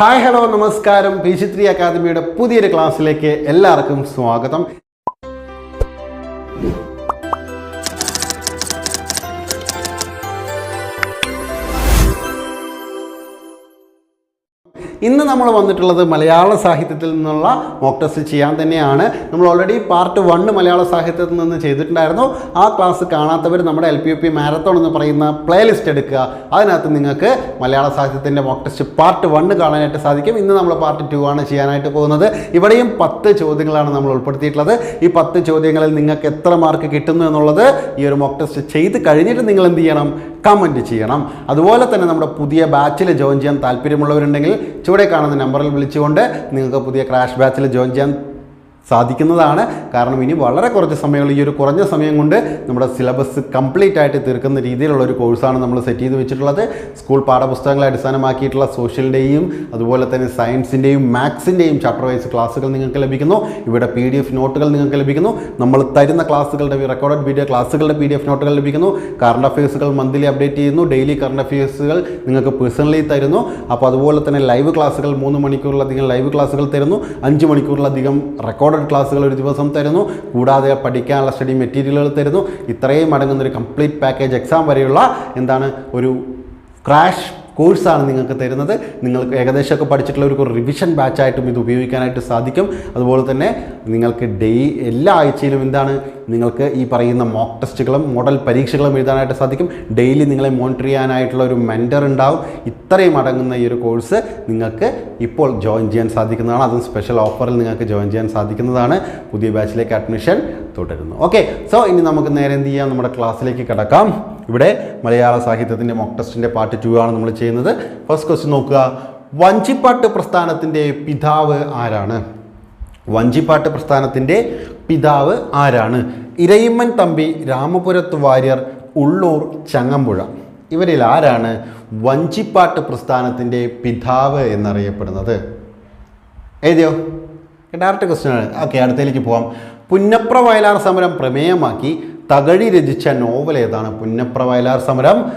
Hi hello നമസ്കാരം. P G three അക്കാദമിയുടെ പുതിയൊരു ക്ലാസ്സിലേക്ക് എല്ലാവർക്കും സ്വാഗതം. ഇന്ന് നമ്മൾ വന്നിട്ടുള്ളത് മലയാള സാഹിത്യത്തിൽ നിന്നുള്ള മോക്ക് ടെസ്റ്റ് ചെയ്യാൻ തന്നെയാണ്. നമ്മൾ ഓൾറെഡി പാർട്ട് വണ്ണ് മലയാള സാഹിത്യത്തിൽ നിന്ന് ചെയ്തിട്ടുണ്ടായിരുന്നു. ആ ക്ലാസ് കാണാത്തവർ നമ്മുടെ L P U P marathon എന്ന് പറയുന്ന പ്ലേലിസ്റ്റ് എടുക്കുക. അതിനകത്ത് നിങ്ങൾക്ക് മലയാള സാഹിത്യത്തിന്റെ മോക്ക് ടെസ്റ്റ് പാർട്ട് വണ്ണ് കാണാനായിട്ട് സാധിക്കും. ഇന്ന് നമ്മൾ പാർട്ട് ടു ആണ് ചെയ്യാനായിട്ട് പോകുന്നത്. ഇവിടെയും പത്ത് ചോദ്യങ്ങളാണ് നമ്മൾ ഉൾപ്പെടുത്തിയിട്ടുള്ളത്. ഈ പത്ത് ചോദ്യങ്ങളിൽ നിങ്ങൾക്ക് എത്ര മാർക്ക് കിട്ടുന്നു എന്നുള്ളത് ഈ ഒരു മോക്ക് ടെസ്റ്റ് ചെയ്ത് കഴിഞ്ഞിട്ട് നിങ്ങൾ എന്ത് ചെയ്യണം? കമന്റ് ചെയ്യണം. അതുപോലെ തന്നെ നമ്മുടെ പുതിയ ബാച്ചിൽ ജോയിൻ ചെയ്യാൻ താല്പര്യമുള്ളവരുണ്ടെങ്കിൽ ചുവടെ കാണുന്ന നമ്പറിൽ വിളിച്ചുകൊണ്ട് നിങ്ങൾക്ക് പുതിയ ക്രാഷ് ബാച്ചിൽ ജോയിൻ ചെയ്യാൻ സാധിക്കുന്നതാണ്. കാരണം ഇനി വളരെ കുറച്ച് സമയങ്ങൾ ഈ ഒരു കുറഞ്ഞ സമയം കൊണ്ട് നമ്മുടെ സിലബസ് കംപ്ലീറ്റ് ആയിട്ട് തീർക്കുന്ന രീതിയിലുള്ള ഒരു കോഴ്സാണ് നമ്മൾ സെറ്റ് ചെയ്ത് വെച്ചിട്ടുള്ളത്. സ്കൂൾ പാഠപുസ്തകങ്ങളെ അടിസ്ഥാനമാക്കിയിട്ടുള്ള സോഷ്യലിന്റെയും അതുപോലെ തന്നെ സയൻസിന്റെയും മാത്സിന്റെയും ചാപ്റ്റർ വൈസ് ക്ലാസ്സുകൾ നിങ്ങൾക്ക് ലഭിക്കുന്നു. ഇവിടെ പി ഡി എഫ് നോട്ടുകൾ നിങ്ങൾക്ക് ലഭിക്കുന്നു. നമ്മൾ തരുന്ന ക്ലാസ്സുകളുടെ റെക്കോർഡഡ് വീഡിയോ ക്ലാസ്സുകളുടെ പി ഡി എഫ് നോട്ടുകൾ ലഭിക്കുന്നു കറണ്ട് അഫയേഴ്സുകൾ മന്ത്ലി അപ്ഡേറ്റ് ചെയ്യുന്നു. ഡെയിലി കറണ്ട് അഫയേഴ്സുകൾ നിങ്ങൾക്ക് പേഴ്സണലി തരുന്നു. അപ്പോൾ അതുപോലെ തന്നെ ലൈവ് ക്ലാസ്സുകൾ മൂന്ന് മണിക്കൂറിലധികം ലൈവ് ക്ലാസ്സുകൾ തരുന്നു. അഞ്ച് മണിക്കൂറിലധികം റെക്കോർഡഡ് ക്ലാസ്സുകൾ ഒരു ദിവസം തരുന്നു. കൂടാതെ പഠിക്കാനുള്ള സ്റ്റഡി മെറ്റീരിയലുകൾ തരുന്നു. ഇത്രയും അടങ്ങുന്ന ഒരു കംപ്ലീറ്റ് പാക്കേജ് എക്സാം വരെയുള്ള എന്താണ് ഒരു ക്രാഷ് കോഴ്സാണ് നിങ്ങൾക്ക് തരുന്നത്. നിങ്ങൾക്ക് ഏകദേശമൊക്കെ പഠിച്ചിട്ടുള്ള ഒരു റിവിഷൻ ബാച്ചായിട്ടും ഇത് ഉപയോഗിക്കാനായിട്ട് സാധിക്കും. അതുപോലെ തന്നെ നിങ്ങൾക്ക് ഡെയ് എല്ലാ ആഴ്ചയിലും എന്താണ് നിങ്ങൾക്ക് ഈ പറയുന്ന മോക്ക് ടെസ്റ്റുകളും മോഡൽ പരീക്ഷകളും എഴുതാനായിട്ട് സാധിക്കും. ഡെയിലി നിങ്ങളെ മോണിറ്റർ ചെയ്യാനായിട്ടുള്ള ഒരു മെന്റർ ഉണ്ടാവും. ഇത്രയും അടങ്ങുന്ന ഈ ഒരു കോഴ്സ് നിങ്ങൾക്ക് ഇപ്പോൾ ജോയിൻ ചെയ്യാൻ സാധിക്കുന്നതാണ്. അതും സ്പെഷ്യൽ ഓഫറിൽ നിങ്ങൾക്ക് ജോയിൻ ചെയ്യാൻ സാധിക്കുന്നതാണ്. പുതിയ ബാച്ചിലേക്ക് അഡ്മിഷൻ തുടരുന്നു. ഓക്കെ സോ ഇനി നമുക്ക് നേരെ എന്ത് ചെയ്യാം? നമ്മുടെ ക്ലാസ്സിലേക്ക് കിടക്കാം. ഇവിടെ മലയാള സാഹിത്യത്തിന്റെ മോക്ക് ടെസ്റ്റിന്റെ പാർട്ട് ടു ആണ് നമ്മൾ ചെയ്യുന്നത്. ഫസ്റ്റ് ക്വസ്റ്റ്യൻ നോക്കുക. വഞ്ചിപ്പാട്ട് പ്രസ്ഥാനത്തിന്റെ പിതാവ് ആരാണ്? വഞ്ചിപ്പാട്ട് പ്രസ്ഥാനത്തിന്റെ പിതാവ് ആരാണ്? ഇരയിമ്മൻ തമ്പി രാമപുരത്ത് വാര്യർ ഉള്ളൂർ ചങ്ങമ്പുഴ. ഇവരിൽ ആരാണ് വഞ്ചിപ്പാട്ട് പ്രസ്ഥാനത്തിന്റെ പിതാവ് എന്നറിയപ്പെടുന്നത്? എഴുതിയോ? ഡയറക്റ്റ് ക്വസ്റ്റ്യൻ ആണ്. ഓക്കെ അടുത്തേക്ക് പോവാം. പുന്നപ്ര വയലാർ സമരം പ്രമേയമാക്കി തകഴി രചിച്ച നോവൽ ഏതാണ്? പുന്നപ്ര വയലാർ സമരം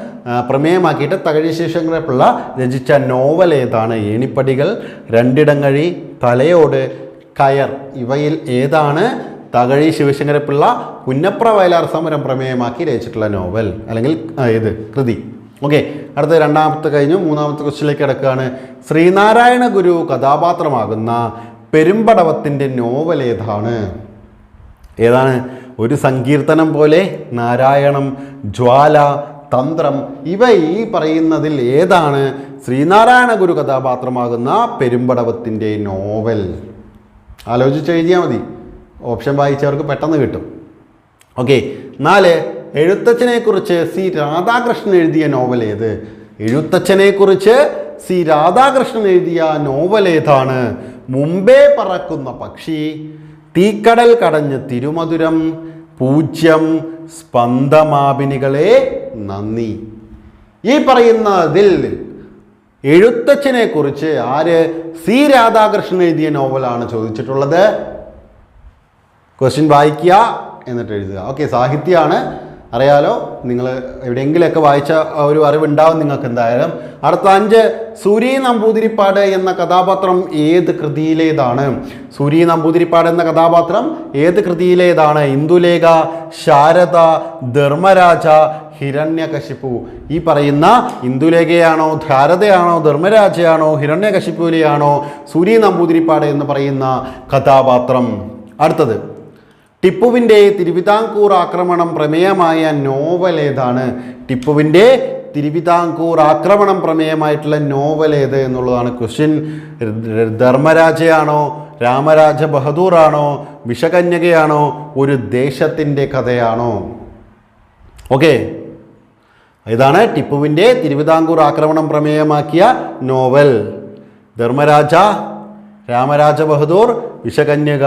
പ്രമേയമാക്കിയിട്ട് തകഴി ശേഷങ്ങളെപ്പുള്ള രചിച്ച നോവൽ ഏതാണ്? ഏണിപ്പടികൾ രണ്ടിടങ്ങഴി തലയോട് കയർ. ഇവയിൽ ഏതാണ്? തകഴി ശിവശങ്കരപ്പിള്ള പുന്നപ്ര വയലാർ സമരം പ്രമേയമാക്കി രചിച്ചിട്ടുള്ള നോവൽ അല്ലെങ്കിൽ ഇത് കൃതി. ഓക്കെ അടുത്ത രണ്ടാമത്തെ കഴിഞ്ഞു. മൂന്നാമത്തെ ക്വസ്റ്റിലേക്ക് കിടക്കുകയാണ്. ശ്രീനാരായണ ഗുരു കഥാപാത്രമാകുന്ന പെരുമ്പടവത്തിന്റെ നോവൽ ഏതാണ്? ഏതാണ്? ഒരു സങ്കീർത്തനം പോലെ നാരായണം ജ്വാല തന്ത്രം ഇവ ഈ പറയുന്നതിൽ ഏതാണ്? ശ്രീനാരായണ ഗുരു കഥാപാത്രമാകുന്ന പെരുമ്പടവത്തിന്റെ നോവൽ. ആലോചിച്ച് എഴുതിയാൽ മതി. ഓപ്ഷൻ വായിച്ചവർക്ക് പെട്ടെന്ന് കിട്ടും. ഓക്കെ നാല് എഴുത്തച്ഛനെക്കുറിച്ച് സി രാധാകൃഷ്ണൻ എഴുതിയ നോവൽ ഏത്? എഴുത്തച്ഛനെക്കുറിച്ച് സി രാധാകൃഷ്ണൻ എഴുതിയ നോവൽ ഏതാണ്? മുമ്പേ പറക്കുന്ന പക്ഷി തീക്കടൽ കടഞ്ഞ് തിരുമധുരം പൂജ്യം സ്പന്ദമാപിനികളെ നന്ദി. ഈ പറയുന്നതിൽ എഴുത്തച്ഛനെ കുറിച്ച് ആര് സി രാധാകൃഷ്ണൻ എഴുതിയ നോവലാണ് ചോദിച്ചിട്ടുള്ളത്? ക്വസ്റ്റ്യൻ വായിക്കുക എന്നിട്ട് എഴുതുക. ഓക്കെ സാഹിത്യമാണ്. അറിയാലോ നിങ്ങൾ എവിടെയെങ്കിലുമൊക്കെ വായിച്ച ഒരു അറിവുണ്ടാവും നിങ്ങൾക്ക് എന്തായാലും. അടുത്ത അഞ്ച് സൂര്യ നമ്പൂതിരിപ്പാട് എന്ന കഥാപാത്രം ഏത് കൃതിയിലേതാണ്? സൂര്യ നമ്പൂതിരിപ്പാട് എന്ന കഥാപാത്രം ഏത് കൃതിയിലേതാണ്? ഇന്ദുലേഖ ശാരദ ധർമ്മരാജ ഹിരണ്യകശിപ്പു. ഈ പറയുന്ന ഇന്ദുലേഖയാണോ ധാരതയാണോ ധർമ്മരാജയാണോ ഹിരണ്യകശിപ്പുലിയാണോ സൂര്യ നമ്പൂതിരിപ്പാട് എന്ന് പറയുന്ന കഥാപാത്രം. അടുത്തത്. ടിപ്പുവിന്റെ തിരുവിതാംകൂർ ആക്രമണം പ്രമേയമായ നോവൽ ഏതാണ്? ടിപ്പുവിന്റെ തിരുവിതാംകൂർ ആക്രമണം പ്രമേയമായിട്ടുള്ള നോവൽ ഏത് എന്നുള്ളതാണ് ക്വസ്റ്റ്യൻ. ധർമ്മരാജയാണോ രാമരാജ ബഹദൂറാണോ വിഷകന്യകയാണോ ഒരു ദേശത്തിന്റെ കഥയാണോ? ഓക്കെ. ഇതാണ് ടിപ്പുവിന്റെ തിരുവിതാംകൂർ ആക്രമണം പ്രമേയമാക്കിയ നോവൽ. ധർമ്മരാജ രാമരാജ ബഹദൂർ വിഷകന്യക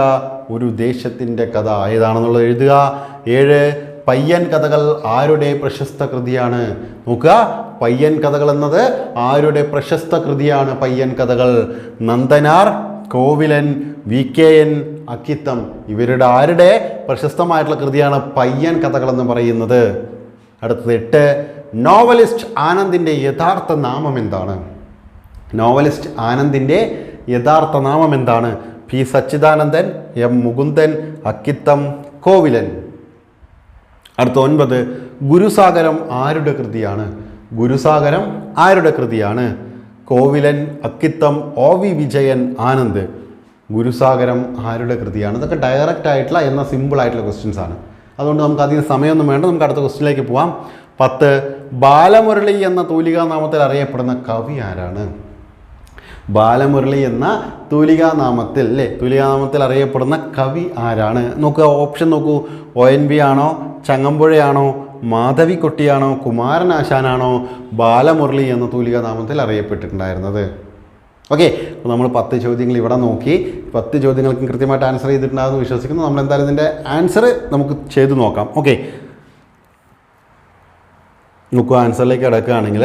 ഒരു ദേശത്തിന്റെ കഥ. ഏതാണെന്നുള്ളത് എഴുതുക? ഏഴ് പയ്യൻ കഥകൾ ആരുടെ പ്രശസ്ത കൃതിയാണ്? നോക്കുക. പയ്യൻ കഥകൾ എന്നത് ആരുടെ പ്രശസ്ത കൃതിയാണ് പയ്യൻ കഥകൾ? Nandanar Kovilan V K N Akkitham. ഇവരുടെ ആരുടെ പ്രശസ്തമായിട്ടുള്ള കൃതിയാണ് പയ്യൻ കഥകൾ എന്ന് പറയുന്നത്? അടുത്തത് എട്ട് നോവലിസ്റ്റ് ആനന്ദിന്റെ യഥാർത്ഥ നാമം എന്താണ്? നോവലിസ്റ്റ് ആനന്ദിന്റെ യഥാർത്ഥ നാമം എന്താണ്? P Satchidanandan M Mukundan Akkitham Kovilan. അടുത്ത ഒൻപത് ഗുരുസാഗരം ആരുടെ കൃതിയാണ്? ഗുരുസാഗരം ആരുടെ കൃതിയാണ്? Kovilan Akkitham O V Vijayan Anand. ഗുരുസാഗരം ആരുടെ കൃതിയാണ്? ഇതൊക്കെ ഡയറക്റ്റ് ആയിട്ടുള്ള എന്ന സിമ്പിൾ ആയിട്ടുള്ള ക്വസ്റ്റ്യൻസ് ആണ്. അതുകൊണ്ട് നമുക്ക് അധികം സമയമൊന്നും വേണ്ട. നമുക്ക് അടുത്ത ക്വസ്റ്റ്യനിലേക്ക് പോവാം. പത്ത് ബാലമുരളി എന്ന തൂലികാനാമത്തിൽ അറിയപ്പെടുന്ന കവി ആരാണ്? ബാലമുരളി എന്ന തൂലികാനാമത്തിൽ അല്ലേ? തൂലികാനാമത്തിൽ അറിയപ്പെടുന്ന കവി ആരാണ്? നോക്കുക ഓപ്ഷൻ നോക്കൂ. ഒ എൻ ബി ആണോ? ചങ്ങമ്പുഴയാണോ? മാധവിക്കുട്ടിയാണോ? കുമാരനാശാനാണോ? ബാലമുരളി എന്ന തൂലികാനാമത്തിൽ അറിയപ്പെട്ടിട്ടുണ്ടായിരുന്നത്. ഓക്കെ അപ്പോൾ നമ്മൾ പത്ത് ചോദ്യങ്ങൾ ഇവിടെ നോക്കി. പത്ത് ചോദ്യങ്ങൾക്കും കൃത്യമായിട്ട് ആൻസർ ചെയ്തിട്ടുണ്ടാകുമെന്ന് വിശ്വസിക്കുന്നു. നമ്മൾ എന്തായാലും ഇതിന്റെ ആൻസർ നമുക്ക് ചെയ്തു നോക്കാം. ഓക്കെ. നോക്കുക ആൻസറിലേക്ക് കിടക്കുകയാണെങ്കിൽ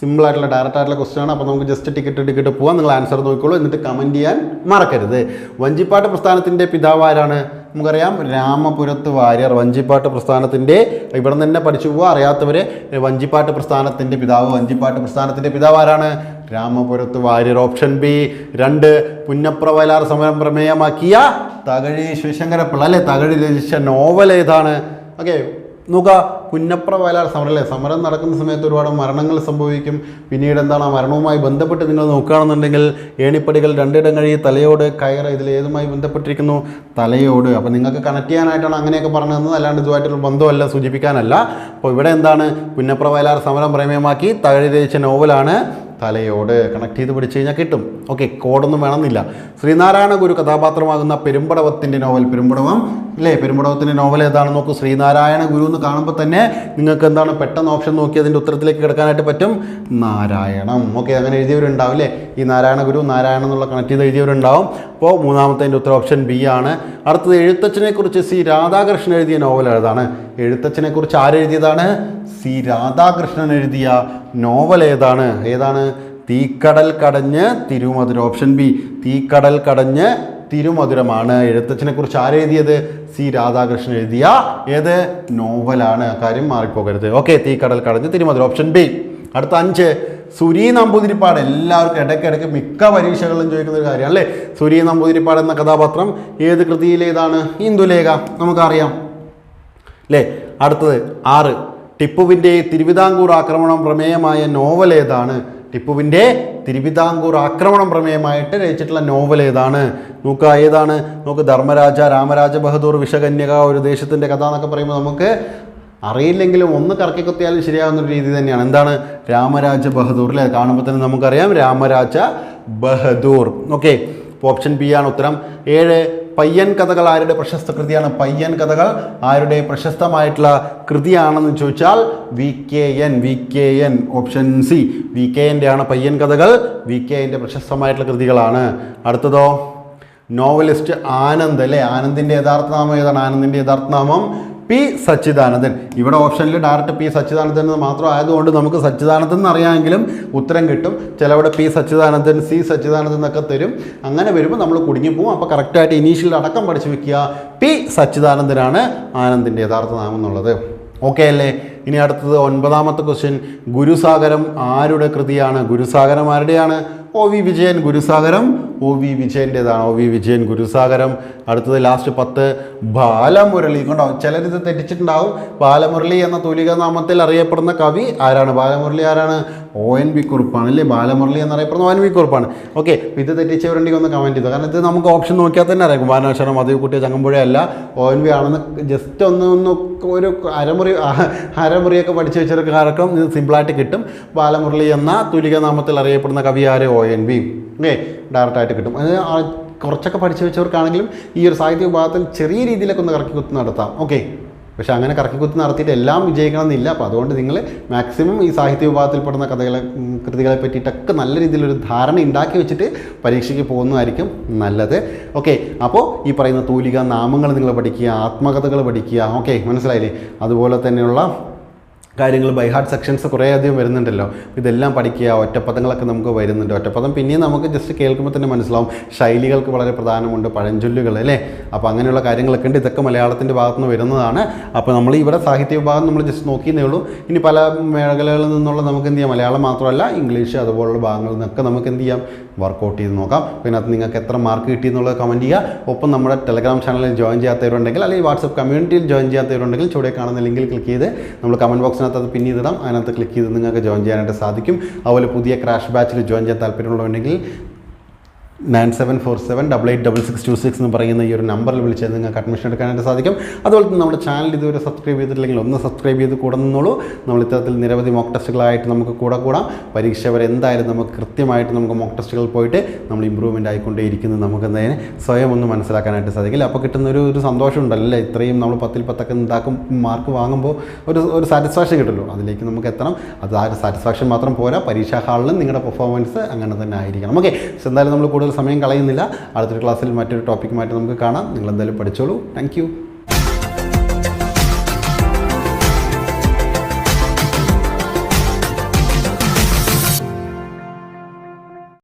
സിമ്പിൾ ആയിട്ടുള്ള ഡയറക്റ്റ് ആയിട്ടുള്ള ക്വസ്റ്റ്യൻ ആണ്. അപ്പോൾ നമുക്ക് ജസ്റ്റ് ടിക്കറ്റ് ടിക്കറ്റ് പോകാം നിങ്ങൾ ആൻസർ നോക്കിക്കോളൂ. എന്നിട്ട് കമന്റ് ചെയ്യാൻ മറക്കരുത്. വഞ്ചിപ്പാട്ട് പ്രസ്ഥാനത്തിന്റെ പിതാവ് ആരാണ്? നമുക്കറിയാം രാമപുരത്ത് വാര്യർ. വഞ്ചിപ്പാട്ട് പ്രസ്ഥാനത്തിന്റെ ഇവിടെ നിന്ന് തന്നെ പഠിച്ചു പോവുക അറിയാത്തവർ വഞ്ചിപ്പാട്ട് പ്രസ്ഥാനത്തിന്റെ പിതാവ്. വഞ്ചിപ്പാട്ട് പ്രസ്ഥാനത്തിന്റെ പിതാവ് ആരാണ്? രാമപുരത്ത് വാര്യർ. ഓപ്ഷൻ ബി രണ്ട് പുന്നപ്ര വയലാർ സമരം പ്രമേയമാക്കിയ തകഴി ശിവശങ്കരപ്പിള്ള അല്ലേ? തകഴി രചിച്ച നോവൽ ഏതാണ്? ഓക്കെ നോക്കുക പുന്നപ്ര വയലാർ സമരം അല്ലേ? സമരം നടക്കുന്ന സമയത്ത് ഒരുപാട് മരണങ്ങൾ സംഭവിക്കും. പിന്നീട് എന്താണ് ആ മരണവുമായി ബന്ധപ്പെട്ട് നിങ്ങൾ നോക്കുകയാണെന്നുണ്ടെങ്കിൽ ഏണിപ്പടികൾ രണ്ടിടം കഴി തലയോട് കയറ് ഇതിൽ ഏതുമായി ബന്ധപ്പെട്ടിരിക്കുന്നു? തലയോട്. അപ്പോൾ നിങ്ങൾക്ക് കണക്ട് ചെയ്യാനായിട്ടാണ് അങ്ങനെയൊക്കെ പറഞ്ഞു തന്നത് അല്ലാണ്ട് ഇതുമായിട്ടുള്ള ബന്ധമല്ല സൂചിപ്പിക്കാനല്ല. അപ്പോൾ ഇവിടെ എന്താണ്? പുന്നപ്ര വയലാർ സമരം പ്രമേയമാക്കി തകഴി രചിച്ച നോവലാണ് തലയോട്. കണക്ട് ചെയ്ത് പിടിച്ചു കഴിഞ്ഞാൽ കിട്ടും. ഓക്കെ കോഡൊന്നും വേണമെന്നില്ല. ശ്രീനാരായണ ഗുരു കഥാപാത്രമാകുന്ന പെരുമ്പടവത്തിന്റെ നോവൽ പെരുമ്പടവം അല്ലേ പെരുമ്പടവത്തിന്റെ നോവൽ ഏതാണെന്ന് നോക്കൂ. ശ്രീനാരായണ ഗുരു എന്ന് കാണുമ്പോൾ തന്നെ നിങ്ങൾക്ക് എന്താണ് പെട്ടെന്ന് ഓപ്ഷൻ നോക്കി അതിന്റെ ഉത്തരത്തിലേക്ക് കിടക്കാനായിട്ട് പറ്റും? നാരായണം. ഓക്കെ അങ്ങനെ എഴുതിയവരുണ്ടാവും അല്ലേ ഈ നാരായണ ഗുരു നാരായണം എന്നുള്ള കണക്ട് ചെയ്ത് എഴുതിയവരുണ്ടാവും. അപ്പോൾ മൂന്നാമത്തെ ഉത്തരം ഓപ്ഷൻ ബി ആണ്. അടുത്തത് എഴുത്തച്ഛനെക്കുറിച്ച് സി രാധാകൃഷ്ണൻ എഴുതിയ നോവൽ ഏതാണ്? എഴുത്തച്ഛനെക്കുറിച്ച് ആരെഴുതിയതാണ്? സി രാധാകൃഷ്ണൻ എഴുതിയ നോവൽ ഏതാണ്? ഏതാണ്? Theekkadal Kadanju Thirumadhuram option B Theekkadal Kadanju തിരുമധുരമാണ്. എഴുത്തച്ഛനെ കുറിച്ച് ആരെഴുതിയത് സി രാധാകൃഷ്ണൻ എഴുതിയ ഏത്? നോവലാണ്. കാര്യം മാറിപ്പോകരുത്. Okay Theekkadal Kadanju Thirumadhuram option B അടുത്ത അഞ്ച്. സുരീ നമ്പൂതിരിപ്പാട്. എല്ലാവർക്കും ഇടയ്ക്കിടയ്ക്ക് മിക്ക പരീക്ഷകളിലും ചോദിക്കുന്ന ഒരു കാര്യമാണ് അല്ലേ? സുരീ നമ്പൂതിരിപ്പാട് എന്ന കഥാപാത്രം ഏത് കൃതിയിലേതാണ് ഇന്ദുലേഖ. നമുക്കറിയാം. അല്ലേ അടുത്തത് ആറ്. ടിപ്പുവിന്റെ തിരുവിതാംകൂർ ആക്രമണം പ്രമേയമായ നോവൽ ഏതാണ്? ടിപ്പുവിന്റെ തിരുവിതാംകൂർ ആക്രമണം പ്രമേയമായിട്ട് രചിച്ചിട്ടുള്ള നോവൽ ഏതാണ്? നോക്ക ഏതാണ്? നമുക്ക് ധർമ്മരാജ രാമരാജ ബഹദൂർ വിഷകന്യക ഒരു ദേശത്തിന്റെ കഥ എന്നൊക്കെ പറയുമ്പോൾ നമുക്ക് അറിയില്ലെങ്കിലും ഒന്ന് കറക്കി കുത്തിയാലും ശരിയാവുന്ന ഒരു രീതി തന്നെയാണ്. എന്താണ്? രാമരാജ ബഹദൂർ അല്ലേ? കാണുമ്പോൾ തന്നെ നമുക്കറിയാം Ramaraja Bahadur okay option B ആണ് ഉത്തരം. ഏഴ് പയ്യൻ കഥകൾ ആരുടെ പ്രശസ്ത കൃതിയാണ്? പയ്യൻ കഥകൾ ആരുടെ പ്രശസ്തമായിട്ടുള്ള കൃതിയാണെന്ന് ചോദിച്ചാൽ V K N V K N option C V K എന്റെ ആണ് പയ്യൻ കഥകൾ വി കെ എന്റെ പ്രശസ്തമായിട്ടുള്ള കൃതികളാണ്. അടുത്തതോ? നോവലിസ്റ്റ് ആനന്ദ് അല്ലേ? ആനന്ദിന്റെ യഥാർത്ഥ നാമം ഏതാണ്? ആനന്ദിന്റെ യഥാർത്ഥ നാമം പി സച്ചിദാനന്ദൻ. ഇവിടെ ഓപ്ഷനിൽ ഡയറക്റ്റ് പി സച്ചിദാനന്ദൻ എന്ന് മാത്രം ആയതുകൊണ്ട് നമുക്ക് സച്ചിദാനന്ദൻ എന്നറിയാമെങ്കിലും ഉത്തരം കിട്ടും. ചിലവിടെ പി സച്ചിദാനന്ദൻ സി സച്ചിദാനന്ദൻ എന്നൊക്കെ തരും. അങ്ങനെ വരുമ്പോൾ നമ്മൾ കുടുങ്ങിപ്പോവും അപ്പോൾ കറക്റ്റായിട്ട് ഇനീഷ്യൽ അടക്കം പഠിച്ചു വെക്കുക. പി സച്ചിദാനന്ദനാണ് ആനന്ദിന്റെ യഥാർത്ഥ നാമം എന്നുള്ളത്. ഓക്കെ അല്ലേ? ഇനി അടുത്തത് ഒൻപതാമത്തെ ക്വസ്റ്റ്യൻ ഗുരുസാഗരം ആരുടെ കൃതിയാണ്? Gurusagaram ആരുടെയാണ്? O V Vijayan Gurusagaram O V വിജയന്റെതാണ് O V Vijayan Gurusagaram അടുത്തത് ലാസ്റ്റ് പത്ത് ബാലമുരളി. കണ്ടോ? ചിലരിത് തെറ്റിച്ചിട്ടുണ്ടാവും. ബാലമുരളി എന്ന തൂലിക നാമത്തിൽ അറിയപ്പെടുന്ന കവി ആരാണ്? ബാലമുരളി ആരാണ്? ഒ എൻ വി കുറിപ്പാണ് അല്ലേ? ബാലമുരളി എന്നറിയപ്പെടുന്ന ഒ എൻ വി കുറിപ്പാണ് ഓക്കെ ഇത് തെറ്റിച്ചവരുണ്ടെങ്കിൽ ഒന്ന് കമന്റ് ചെയ്തു. കാരണം ഇത് നമുക്ക് ഓപ്ഷൻ നോക്കിയാൽ തന്നെ അറിയാം. കുമാരനാശനം മധുക്കുട്ടിയ ചങ്ങമ്പുഴ അല്ല. ഒ എൻ വി ആണെന്ന് ജസ്റ്റ് ഒന്ന് ഒന്ന് ഒരു അരമുറി അരമുറിയൊക്കെ പഠിച്ചു വെച്ചവർക്കാർക്കും ഇത് സിമ്പിളായിട്ട് കിട്ടും. ബാലമുരളി എന്ന തൂലിക നാമത്തിൽ അറിയപ്പെടുന്ന കവി ആര്? ഒ എൻ ബിയും ഓക്കെ ഡയറക്റ്റായിട്ട് കിട്ടും. അത് കുറച്ചൊക്കെ പഠിച്ചു വെച്ചവർക്കാണെങ്കിലും ഈ ഒരു സാഹിത്യ വിഭാഗത്തിൽ ചെറിയ രീതിയിലൊക്കെ ഒന്ന് കറക്കി കുത്തി നടത്താം. ഓക്കെ പക്ഷേ അങ്ങനെ കറക്കി കുത്തി നടത്തിയിട്ട് എല്ലാം വിജയിക്കണം എന്നില്ല അപ്പോൾ അതുകൊണ്ട് നിങ്ങൾ മാക്സിമം ഈ സാഹിത്യ വിഭാഗത്തിൽ വിഭാഗത്തിൽപ്പെടുന്ന കഥകളെ കൃതികളെ പറ്റിയിട്ടൊക്കെ നല്ല രീതിയിലൊരു ധാരണ ഉണ്ടാക്കി വെച്ചിട്ട് പരീക്ഷയ്ക്ക് പോകുന്നതായിരിക്കും നല്ലത്. ഓക്കെ അപ്പോൾ ഈ പറയുന്ന തൂലിക നാമങ്ങൾ നിങ്ങൾ പഠിക്കുക ആത്മകഥകൾ പഠിക്കുക. ഓക്കെ മനസ്സിലായില്ലേ? അതുപോലെ തന്നെയുള്ള കാര്യങ്ങൾ ബൈ ഹാർട്ട് സെക്ഷൻസ് കുറേ അധികം വരുന്നുണ്ടല്ലോ. ഇതെല്ലാം പഠിക്കുക ഒറ്റപ്പദങ്ങളൊക്കെ നമുക്ക് വരുന്നുണ്ട്. ഒറ്റപ്പദം പിന്നെയും നമുക്ക് ജസ്റ്റ് കേൾക്കുമ്പോൾ തന്നെ മനസ്സിലാവും. ശൈലികൾക്ക് വളരെ പ്രധാനമുണ്ട് പഴഞ്ചൊല്ലുകൾ അല്ലേ? അപ്പോൾ അങ്ങനെയുള്ള കാര്യങ്ങളൊക്കെ ഉണ്ട്. ഇതൊക്കെ മലയാളത്തിന്റെ ഭാഗത്തുനിന്ന് വരുന്നതാണ്. അപ്പോൾ നമ്മൾ ഇവിടെ സാഹിത്യ വിഭാഗം നമ്മൾ ജസ്റ്റ് നോക്കിയെന്നേ ഉള്ളൂ. ഇനി പല മേഖലകളിൽ നിന്നുള്ള നമുക്ക് എന്ത് ചെയ്യാം? മലയാളം മാത്രമല്ല ഇംഗ്ലീഷ് അതുപോലുള്ള ഭാഗങ്ങളിൽ നിന്നൊക്കെ നമുക്ക് എന്ത് ചെയ്യാം? വർക്കൗട്ട് ചെയ്ത് നോക്കാം. പിന്നെ അത് നിങ്ങൾക്ക് എത്ര മാർക്ക് കിട്ടി എന്നുള്ളത് കമന്റ് ചെയ്യുക. ഒപ്പം നമ്മുടെ ടെലഗ്രാം ചാനലിൽ ജോയിൻ ചെയ്യാത്തവരുണ്ടെങ്കിൽ അല്ലെങ്കിൽ വാട്സപ്പ് കമ്മ്യൂണിറ്റിയിൽ ജോയിൻ ചെയ്യാത്തവരുണ്ടെങ്കിൽ ചുവടെ കാണുന്ന ലിങ്കിൽ ക്ലിക്ക് ചെയ്ത് നമ്മൾ കമന്റ് ബോക്സിനകത്ത് അത് പിന്നീട് ഇടാം. അതിനകത്ത് ക്ലിക്ക് ചെയ്ത് നിങ്ങൾക്ക് ജോയിൻ ചെയ്യാനായിട്ട് സാധിക്കും. അതുപോലെ പുതിയ ക്രാഷ് ബാച്ചിൽ ജോയിൻ ചെയ്യാൻ താല്പര്യമുള്ളവരുണ്ടെങ്കിൽ nine seven four seven double eight double six two six എന്ന് പറയുന്ന ഈ ഒരു നമ്പറിൽ വിളിച്ചാൽ നിങ്ങൾക്ക് അഡ്മിഷൻ എടുക്കാനായിട്ട് സാധിക്കും. അതുപോലെ തന്നെ നമ്മുടെ ചാനൽ ഇതുവരെ സബ്സ്ക്രൈബ് ചെയ്തിട്ടില്ലെങ്കിൽ ഒന്ന് സബ്സ്ക്രൈബ് ചെയ്ത് കൂടെ നിന്നോളൂ നമ്മൾ ഇത്തരത്തിൽ നിരവധി മോക്ക് ടെസ്റ്റുകളായിട്ട് നമുക്ക് കൂടെ കൂടാം. പരീക്ഷ വരെ എന്തായാലും നമുക്ക് കൃത്യമായിട്ട് നമുക്ക് മോക്ക് ടെസ്റ്റുകൾ പോയിട്ട് നമ്മൾ ഇമ്പ്രൂവ്മെന്റ് നമുക്ക് എന്തായാലും സ്വയം ഒന്ന് മനസ്സിലാക്കാനായിട്ട് സാധിക്കില്ല. അപ്പോൾ കിട്ടുന്ന ഒരു ഒരു സന്തോഷം ഉണ്ടല്ലേ. ഇത്രയും നമ്മൾ പത്തിൽ പത്തൊക്കെ ഉണ്ടാക്കും മാർക്ക് വാങ്ങുമ്പോൾ ഒരു ഒരു സാറ്റിസ്ഫാക്ഷൻ കിട്ടുമല്ലോ അതിലേക്ക് നമുക്ക് എത്തണം. അത് ആ സാറ്റിസ്ഫാക്ഷൻ മാത്രം പോരാ. പരീക്ഷാ ഹാളിലും നിങ്ങളുടെ പെർഫോമൻസ് അങ്ങനെ തന്നെ ആയിരിക്കണം. ഓക്കെ എന്തായാലും നമ്മൾ സമയം കളയുന്നില്ല. അടുത്തൊരു ക്ലാസ്സിൽ മറ്റൊരു ടോപ്പിക്കുമായിട്ട് നമുക്ക് കാണാം. നിങ്ങൾ എന്തായാലും പഠിച്ചോളൂ താങ്ക്